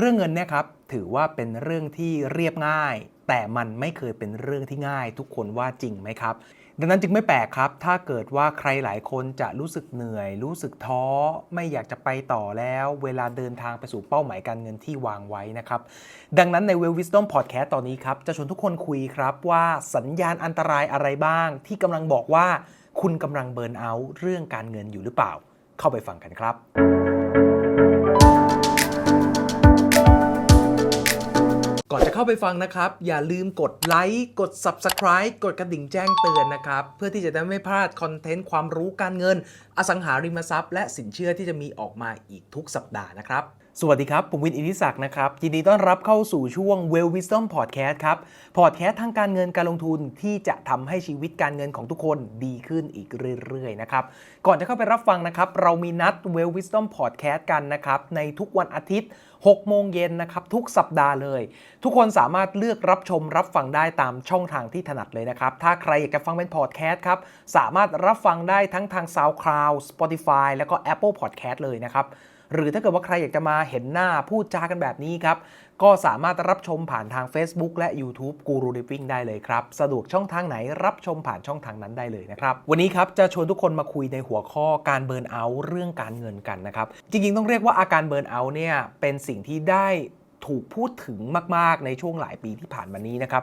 เรื่องเงินเนี่ยครับถือว่าเป็นเรื่องที่เรียบง่าย แต่มันไม่เคยเป็นเรื่องที่ง่าย ทุกคนว่าจริงไหมครับ ดังนั้นจึงไม่แปลกครับ ถ้าเกิดว่าใครหลายคนจะรู้สึกเหนื่อย รู้สึกท้อ ไม่อยากจะไปต่อแล้ว เวลาเดินทางไปสู่เป้าหมายการเงินที่วางไว้นะครับ ดังนั้นใน Well Wisdom Podcast ตอนนี้ครับ จะชวนทุกคนคุยครับว่าสัญญาณอันตรายอะไรบ้าง ที่กำลังบอกว่า คุณกำลังเบิร์นเอาเรื่องการเงินอยู่หรือเปล่า เข้าไปฟังกันครับ ก่อนจะเข้าไปฟังนะครับ อย่าลืมกดไลค์ กด Subscribe กดกระดิ่งแจ้งเตือนนะครับ เพื่อที่จะได้ไม่พลาดคอนเทนต์ความรู้การเงิน อสังหาริมทรัพย์ และสินเชื่อที่จะมีออกมาอีกทุกสัปดาห์นะครับ สวัสดีครับ ผมวินอินิศักดิ์นะครับ ยินดีต้อนรับเข้าสู่ช่วง Well Wisdom Podcast ครับ พอดแคสต์ทางการเงินการลงทุนที่จะทำให้ชีวิตการเงินของทุกคนดีขึ้นอีกเรื่อยๆนะครับ ก่อนจะเข้าไปรับฟังนะครับ เรามีนัด Well Wisdom Podcast กันนะครับ ในทุกวันอาทิตย์ 6 โมงเย็นนะครับ ทุกสัปดาห์เลย ทุกคนสามารถเลือกรับชมรับฟังได้ตามช่องทางที่ถนัดเลยนะครับ ถ้าใครอยากจะฟังเป็นพอดแคสต์ครับสามารถรับฟังได้ทั้งทาง SoundCloud Spotify แล้วก็ Apple Podcast เลยนะครับ หรือถ้าเกิดว่าใครอยากจะมาเห็นหน้าพูดจากันแบบนี้ครับ ก็สามารถรับชมผ่านทาง Facebook และ YouTube Guru Living ได้เลยครับ สะดวกช่องทางไหนรับชมผ่านช่องทางนั้นได้เลยนะครับ วันนี้ครับจะชวนทุกคนมาคุยในหัวข้อการเบิร์นเอาท์เรื่องการเงินกันนะครับ จริงๆ ต้องเรียกว่าอาการเบิร์นเอาท์เนี่ยเป็นสิ่งที่ได้ ถูกพูดถึงมาก ๆ ในช่วงหลายปีที่ผ่านมานี้นะครับ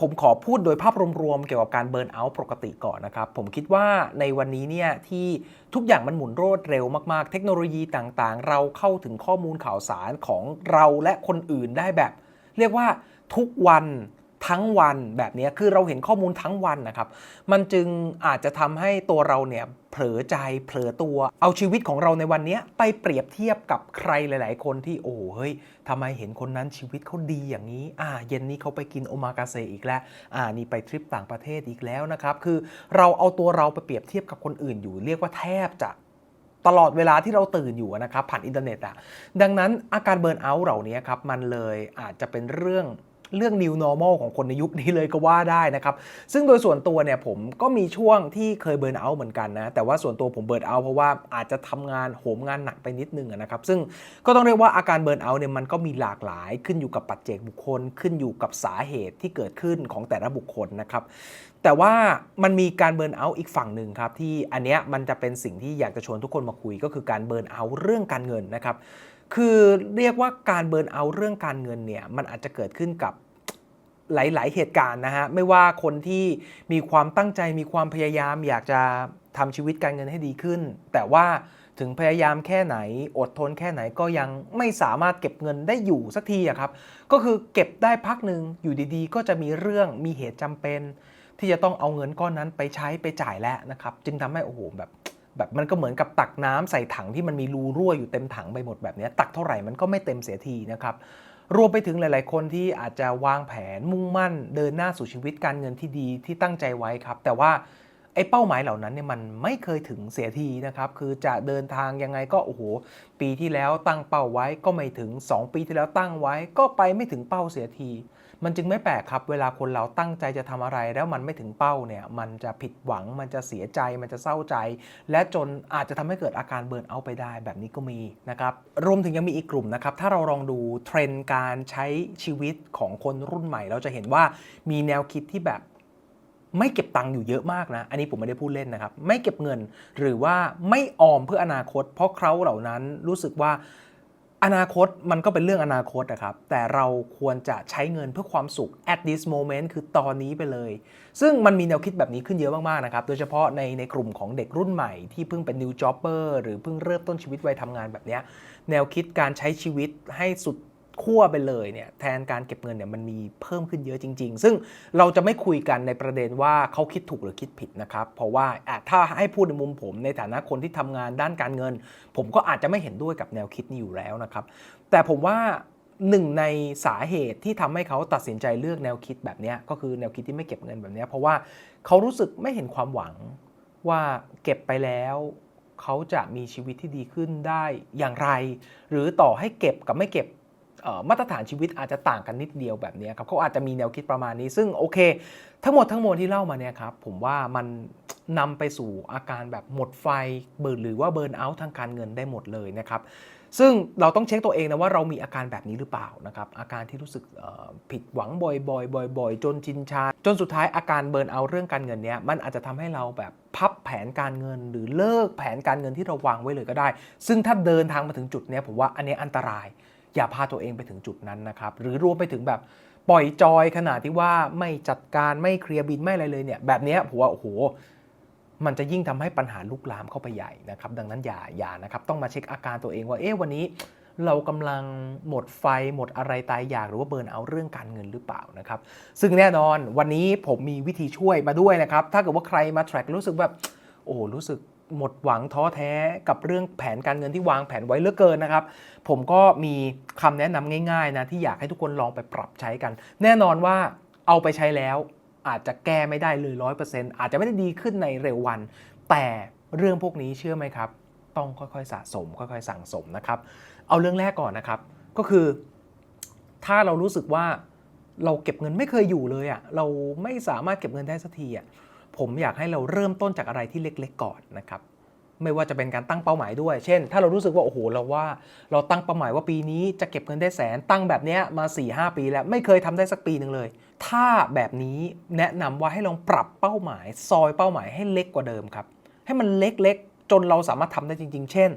ผมขอพูดโดยภาพรวมๆเกี่ยวกับการเบิร์นเอาท์ปกติก่อนนะครับ ผมคิดว่าในวันนี้เนี่ยที่ทุกอย่างมันหมุนรวดเร็วมากๆ เทคโนโลยีต่างๆ เราเข้าถึงข้อมูลข่าวสารของเราและคนอื่นได้แบบ เรียกว่าทุกวัน ทั้งวันแบบนี้คือเราเห็นข้อมูลทั้งวันนะครับ มันจึงอาจจะทำให้ตัวเราเนี่ยเผลอใจเผลอตัว เอาชีวิตของเราในวันนี้ไปเปรียบเทียบกับใครหลาย ๆ คนที่โอ้เฮ้ยทำไมเห็นคนนั้นชีวิตเขาดีอย่างนี้ อ่า เย็นนี้เขาไปกินโอมากาเซอีกแล้ว อ่า นี่ไปทริปต่างประเทศอีกแล้วนะครับ คือเราเอาตัวเราไปเปรียบเทียบกับคนอื่นอยู่ เรียกว่าแทบจะตลอดเวลาที่เราตื่นอยู่นะครับผ่านอินเทอร์เน็ตอะดังนั้นอาการเบิร์นเอาท์เหล่านี้ครับมันเลยอาจจะเป็นเรื่อง เรื่อง new normal ของคนในยุคนี้เลยก็ว่าได้นะครับ ซึ่งโดยส่วนตัวเนี่ยผมก็มีช่วงที่เคยเบิร์นเอาท์เหมือนกันนะ แต่ว่าส่วนตัวผมเบิร์นเอาท์เพราะว่าอาจจะทำงานโหมงานหนักไปนิดนึงนะครับ ซึ่งก็ต้องเรียกว่าอาการเบิร์นเอาท์เนี่ยมันก็มีหลากหลายขึ้นอยู่กับปัจเจกบุคคล ขึ้นอยู่กับสาเหตุที่เกิดขึ้นของแต่ละบุคคลนะครับแต่ว่ามันมีการเบิร์นเอาท์อีกฝั่งหนึ่งครับที่อันเนี้ยมันจะเป็นสิ่งที่อยากจะชวนทุกคนมาคุยก็คือการเบิร์นเอาท์เรื่องการเงินนะครับ คือเรียกว่าการเบิร์นเอาเรื่องการเงินเนี่ยมันอาจจะเกิดขึ้นกับหลาย ๆ เหตุการณ์นะฮะ ไม่ว่าคนที่มีความตั้งใจมีความพยายามอยากจะทำชีวิตการเงินให้ดีขึ้น แต่ว่าถึงพยายามแค่ไหน อดทนแค่ไหนก็ยังไม่สามารถเก็บเงินได้อยู่สักทีอะครับ ก็คือเก็บได้พักหนึ่งอยู่ดีๆ ก็จะมีเรื่องมีเหตุจำเป็น ที่จะต้องเอาเงินก้อนนั้นไปใช้ไปจ่ายแล้วนะครับ จึงทำให้โอ้โหแบบ แบบมันก็เหมือนกับตักน้ำใส่ถังที่มันมีรูรั่วอยู่เต็มถังไปหมดแบบนี้ตักเท่าไหร่มันก็ไม่เต็มเสียทีนะครับรวมไปถึงหลาย ๆ คนที่อาจจะวางแผนมุ่งมั่น เดินหน้าสู่ชีวิตการเงินที่ดีที่ตั้งใจไว้ครับ แต่ว่าไอ้เป้าหมายเหล่านั้นเนี่ยมันไม่เคยถึงเสียทีนะครับ คือจะเดินทางยังไงก็โอ้โห ปีที่แล้วตั้งเป้าไว้ก็ไม่ถึง 2 ปีที่แล้วตั้งไว้ก็ไปไม่ถึงเป้าเสียที มันจึงไม่แปลกครับเวลาคนเราตั้งใจจะทำอะไร แล้วมันไม่ถึงเป้าเนี่ยมันจะผิดหวังมันจะเสียใจมันจะเศร้าใจ และจนอาจจะทำให้เกิดอาการเบิร์นเอาไปได้แบบนี้ก็มีนะครับรวมถึงยังมีอีกกลุ่มนะครับถ้าเราลองดูเทรนด์การใช้ชีวิตของคนรุ่นใหม่ เราจะเห็นว่ามีแนวคิดที่แบบไม่เก็บตังค์อยู่เยอะมากนะ อันนี้ผมไม่ได้พูดเล่นนะครับ ไม่เก็บเงินหรือว่าไม่ออมเพื่ออนาคต เพราะเขาเหล่านั้นรู้สึกว่า อนาคตมันก็เป็นเรื่องอนาคตนะครับ แต่เราควรจะใช้เงินเพื่อความสุข at this moment คือตอนนี้ไปเลย ซึ่งมันมีแนวคิดแบบนี้ขึ้นเยอะมาก ๆ นะครับ โดยเฉพาะในในกลุ่มของเด็กรุ่นใหม่ที่เพิ่งเป็น new jobber หรือเพิ่งเริ่มต้นชีวิตวัยทำงานแบบเนี้ยแนวคิดการใช้ชีวิตให้สุด ขั้วไปเลยเนี่ยแทนการเก็บเงินเนี่ยมันมีเพิ่มขึ้นเยอะจริง ๆ ซึ่งเราจะไม่คุยกันในประเด็นว่าเขาคิดถูกหรือคิดผิดนะครับ เพราะว่าถ้าให้พูดในมุมผมในฐานะคนที่ทำงานด้านการเงิน ผมก็อาจจะไม่เห็นด้วยกับแนวคิดนี้อยู่แล้วนะครับ แต่ผมว่าหนึ่งในสาเหตุที่ทำให้เขาตัดสินใจเลือกแนวคิดแบบนี้ก็คือแนวคิดที่ไม่เก็บเงินแบบนี้เพราะว่าเขารู้สึกไม่เห็นความหวังว่าเก็บไปแล้วเขาจะมีชีวิตที่ดีขึ้นได้อย่างไร หรือต่อให้เก็บกับไม่เก็บ มาตรฐานชีวิตอาจจะต่างกันนิดเดียวแบบนี้ครับเขาอาจจะมีแนวคิดประมาณนี้ ซึ่งโอเค ทั้งหมดทั้งมวลที่เล่ามาเนี่ยครับผมว่ามันนำไปสู่อาการแบบหมดไฟเบิร์หรือว่าเบิร์นเอาท์ทางการเงินได้หมดเลยนะครับซึ่งเราต้องเช็คตัวเองนะว่าเรามีอาการแบบนี้หรือเปล่านะครับอาการที่รู้สึกผิดหวังบ่อยๆบ่อยๆจนชินชา จนสุดท้ายอาการเบิร์นเอาเรื่องการเงินเนี้ยมันอาจจะทำให้เราแบบพับแผนการเงิน หรือเลิกแผนการเงินที่เราวางไว้เลยก็ได้ ซึ่งถ้าเดินทางมาถึงจุดเนี้ยผมว่าอันเนี้ยอันตราย อย่าพาตัวเองไปถึงจุดนั้นนะครับ หรือรวมไปถึงแบบปล่อยจอยขนาดที่ว่าไม่จัดการไม่เคลียร์บินไม่อะไรเลยเนี่ย แบบนี้ผมว่าโอ้โห มันจะยิ่งทำให้ปัญหาลุกลามเข้าไปใหญ่นะครับ ดังนั้นอย่าอย่านะครับ ต้องมาเช็คอาการตัวเองว่าเอ๊ะวันนี้เรากำลังหมดไฟหมดอะไรตายอยากหรือว่าเบิร์นเอาเรื่องการเงินหรือเปล่านะครับ ซึ่งแน่นอนวันนี้ผมมีวิธีช่วยมาด้วยนะครับ ถ้าเกิดว่าใครมา track รู้สึกแบบโอ้รู้สึก หมดหวังท้อแท้กับเรื่องแผนการเงินที่วางแผนไว้เลือเกินนะครับ ผมก็มีคำแนะนำง่ายๆนะที่อยากให้ทุกคนลองไปปรับใช้กัน แน่นอนว่าเอาไปใช้แล้ว อาจจะแก้ไม่ได้เลยร้อยเปอร์เซ็นต์อาจจะไม่ได้ดีขึ้นในเร็ววัน แต่เรื่องพวกนี้เชื่อไหมครับ ต้องค่อยๆสะสม ค่อยๆสั่งสมนะครับ เอาเรื่องแรกก่อนนะครับ ก็คือ ถ้าเรารู้สึกว่าเราเก็บเงินไม่เคยอยู่เลยอะ่ะเราไม่สามารถเก็บเงินได้สักทีอะ่ะ ผมอยากให้เราเริ่มต้นจากอะไรที่เล็ก ๆ ก่อนนะครับไม่ว่าจะเป็นการตั้งเป้าหมายด้วย เช่น ถ้าเรารู้สึกว่าโอ้โหเราว่า เราตั้งเป้าหมายว่าปีนี้จะเก็บเงินได้แสนตั้งแบบนี้มา 4 5ปีแล้วไม่เคยทำได้สักปีหนึ่งเลย ถ้าแบบนี้แนะนำว่าให้ลองปรับเป้าหมาย ซอยเป้าหมายให้เล็กกว่าเดิมครับ ให้มันเล็กๆ จนเราสามารถทำได้จริง ๆ เช่น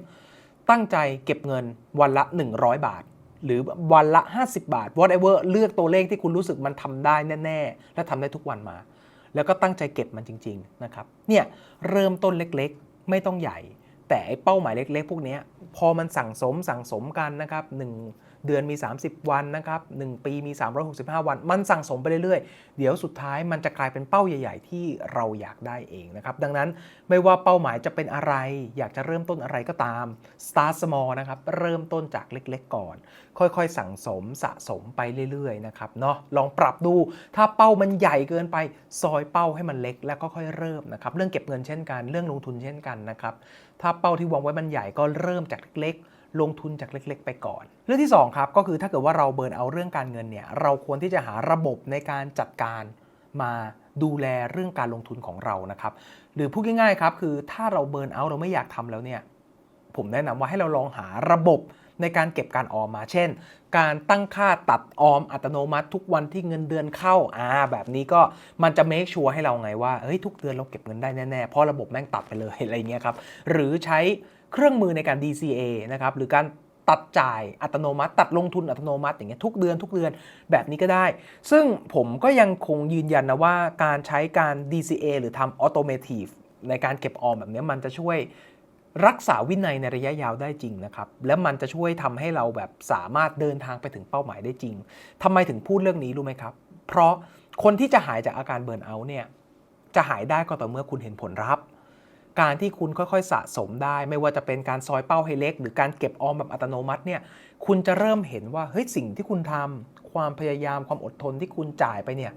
ตั้งใจเก็บเงินวันละ 100 บาท หรือวันละ 50 บาท whatever เลือกตัวเลขที่คุณรู้สึกมันทำได้แน่ ๆ และทำได้ทุกวันมา แล้วก็ตั้งใจเก็บมันจริง ๆ นะครับ เนี่ยเริ่มต้นเล็กๆ ไม่ต้องใหญ่ แต่ไอเป้าหมายเล็ก ๆ พวกนี้พอมันสั่งสมสั่งสมกันนะครับหนึ่ง เดือนมี 30 วันนะครับ1ปีมี 365 วัน มันสั่งสมไปเรื่อยๆ เดี๋ยวสุดท้ายมันจะกลายเป็นเป้าใหญ่ ๆ ที่เราอยากได้เองนะครับดังนั้นไม่ว่าเป้าหมายจะเป็นอะไร อยากจะเริ่มต้นอะไรก็ตาม start small นะครับเริ่มต้นจากเล็กๆ ก่อน ค่อยๆ สั่งสมสะสมไปเรื่อยๆนะครับเนาะลองปรับดูถ้าเป้ามันใหญ่เกินไปซอยเป้าให้มันเล็กแล้วก็ค่อยเริ่มนะครับเรื่องเก็บเงินเช่นกัน เรื่องลงทุนเช่นกันนะครับถ้าเป้าที่วางไว้มันใหญ่ก็เริ่มจากเล็กๆ ลงทุนจากเล็กๆ ไปก่อน เรื่องที่สองครับก็คือถ้าเกิดว่าเราเบิร์นเอาเรื่องการเงินเนี่ยเราควรที่จะหาระบบในการจัดการมาดูแลเรื่องการลงทุนของเรานะครับ หรือพูดง่ายๆครับคือถ้าเราเบิร์นเอาเราไม่อยากทำแล้วเนี่ยผมแนะนำว่าให้เราลองหาระบบในการเก็บการออมมา เช่น การตั้งค่าตัดออมอัตโนมัติทุกวันที่เงินเดือนเข้าอ่าแบบนี้ก็มันจะ make sure ให้เราไงว่าเฮ้ยทุกเดือนเราเก็บเงินได้แน่ๆเพราะระบบแม่งตัดไปเลยอะไรเงี้ยครับหรือใช้ เครื่องมือในการ DCA นะครับหรือการตัดจ่ายอัตโนมัติ ตัดลงทุนอัตโนมัติอย่างเงี้ยทุกเดือนทุกเดือนแบบนี้ก็ได้ ซึ่งผมก็ยังคงยืนยันนะว่าการใช้การ DCA หรือทำ automotive ในการเก็บออมแบบนี้มันจะช่วยรักษาวินัยในระยะยาวได้จริงนะครับ และมันจะช่วยทำให้เราแบบสามารถเดินทางไปถึงเป้าหมายได้จริงทำไมถึงพูดเรื่องนี้รู้ไหมครับ เพราะคนที่จะหายจากอาการเบิร์นเอาเนี่ยจะหายได้ก็ต่อเมื่อคุณเห็นผลลัพธ์ การที่คุณค่อยๆสะสมได้ ไม่ว่าจะเป็นการซอยเป้าให้เล็ก หรือการเก็บออมแบบอัตโนมัติเนี่ยคุณจะเริ่มเห็นว่าเฮ้ยสิ่งที่คุณทำความพยายามความอดทนที่คุณจ่ายไปเนี่ย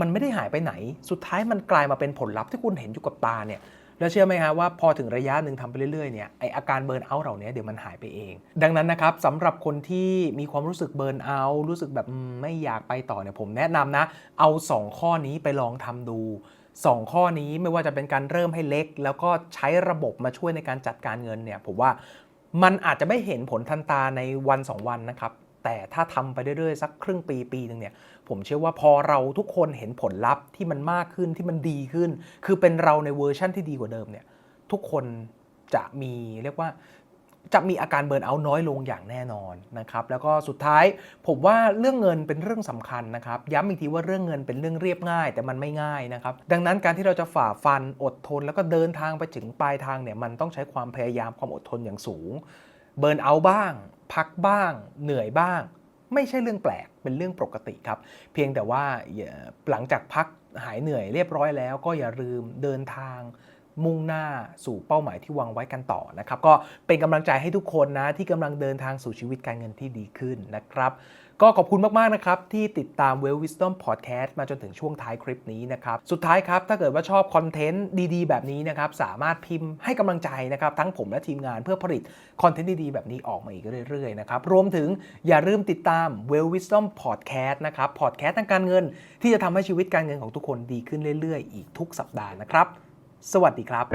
มันไม่ได้หายไปไหน สุดท้ายมันกลายมาเป็นผลลัพธ์ที่คุณเห็นอยู่กับตาเนี่ยแล้วเชื่อไหมฮะว่าพอถึงระยะหนึ่งทำไปเรื่อยๆเนี่ยไออาการเบิร์นเอาท์เหล่านี้เดี๋ยวมันหายไปเอง ดังนั้นนะครับสำหรับคนที่มีความรู้สึกเบิร์นเอาท์รู้สึกแบบไม่อยากไปต่อเนี่ยผมแนะนำนะ เอา 2 ข้อนี้ไปลองทำดู 2 ข้อนี้ไม่ว่าจะเป็นการเริ่มให้เล็ก แล้วก็ใช้ระบบมาช่วยในการจัดการเงินเนี่ยผมว่ามันอาจจะไม่เห็นผลทันตาในวัน 2 วันนะครับ แต่ถ้าทำไปเรื่อยๆ สักครึ่งปีปีหนึ่งเนี่ยผมเชื่อว่าพอเราทุกคนเห็นผลลัพธ์ที่มันมากขึ้นที่มันดีขึ้น คือเป็นเราในเวอร์ชั่นที่ดีกว่าเดิมเนี่ยทุกคนจะมีเรียกว่า จะมีอาการเบิร์นเอาท์น้อยลงอย่างแน่นอนนะครับแล้วก็สุดท้ายผมว่าเรื่องเงินเป็นเรื่องสำคัญนะครับย้ำอีกทีว่าเรื่องเงินเป็นเรื่องเรียบง่าย แต่มันไม่ง่ายนะครับดังนั้นการที่เราจะฝ่าฟันอดทน แล้วก็เดินทางไปถึงปลายทางเนี่ยมันต้องใช้ความพยายามความอดทนอย่างสูง เบิร์นเอาท์บ้าง พักบ้าง เหนื่อยบ้าง ไม่ใช่เรื่องแปลกเป็นเรื่องปกติครับ เพียงแต่ว่าอย่าหลังจากพักหายเหนื่อยเรียบร้อยแล้วก็อย่าลืมเดินทาง มุ่งหน้าสู่เป้าหมายที่วางไว้กันต่อนะครับ ก็เป็นกำลังใจให้ทุกคนนะที่กำลังเดินทางสู่ชีวิตการเงินที่ดีขึ้นนะครับ ก็ขอบคุณมาก ๆ นะครับ ที่ติดตาม Well Wisdom Podcast มาจนถึงช่วงท้ายคลิปนี้นะครับ สุดท้ายครับ ถ้าเกิดว่าชอบคอนเทนต์ดี ๆ แบบนี้นะครับ สามารถพิมพ์ให้กำลังใจนะครับ ทั้งผมและทีมงานเพื่อผลิตคอนเทนต์ดี ๆ แบบนี้ออกมาอีกเรื่อย ๆ นะครับ รวมถึงอย่าลืมติดตาม Well Wisdom Podcast นะครับพอดแคสต์ทางการเงิน ที่จะทำให้ชีวิตการเงินของทุกคนดีขึ้นเรื่อย ๆ อีกทุกสัปดาห์นะครับ สวัสดีครับ